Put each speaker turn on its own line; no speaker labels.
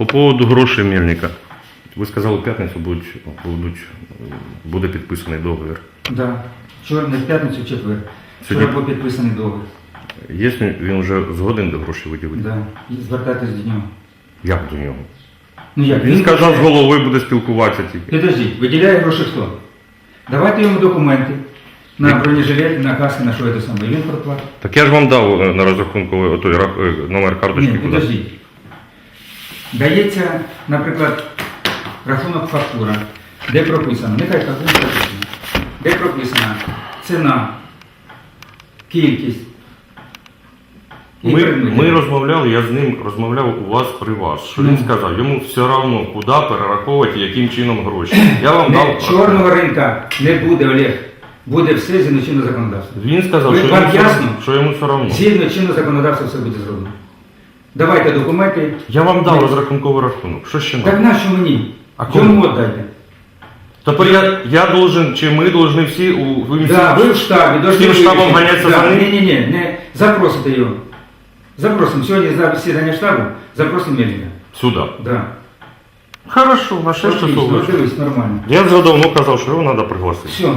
По поводу грошей Мельника. Ви сказали, в п'ятницю будуть, будуть, буде підписаний договір.
Да. Вчора не в п'ятницю, четвер. Вчора
Сьогодні-
був підписаний договір.
Є він вже згоден до грошей виділити?
Да. І звертайтесь до нього.
Як до нього?
Ну як?
Він сказав, з головою буде спілкуватися тільки.
Підождіть, виділяє гроші хто? Давайте йому документи на бронежилет, на каски, на що це саме. Він проплатить.
Так я ж вам дав е, на розрахунковий отой, рах- е, номер карточки.
Ні,
куди.
підождіть. Дається, наприклад, рахунок фактура, де прописано, нехай фактура прописано, де прописана ціна, кількість. і
Ми,
предмети.
ми розмовляли, я з ним розмовляв у вас при вас. Що він
Ну.
сказав? Йому все одно, куди перераховувати, яким чином гроші. Я вам
Не,
дав.
чорного ринка не буде, Олег. Буде все згідно чинного законодавства.
Він сказав,
Ви-
що
вам
йому, все,
ясно?
що йому все одно.
Згідно чинного законодавства все буде зроблено. Давайте документи.
Я вам дав
Ні.
розрахунковий рахунок. Що ще
Так
надо?
нащо мені?
А кому?
Йому віддайте.
Тепер я, я должен, чи ми должны всі у ви всі-
Да, ви в штабі, должны
всім штабом
вирішити.
ганяться
да,
за ним?
Ні, ні, ні, не запросите його. Запросимо. Сьогодні за засідання штабу, запросимо Мельника.
Сюди.
Да.
Хорошо, на 6 часов.
Отлично,
вечора.
дивись, нормально.
Я вже давно казав, що його треба пригласити.
Все,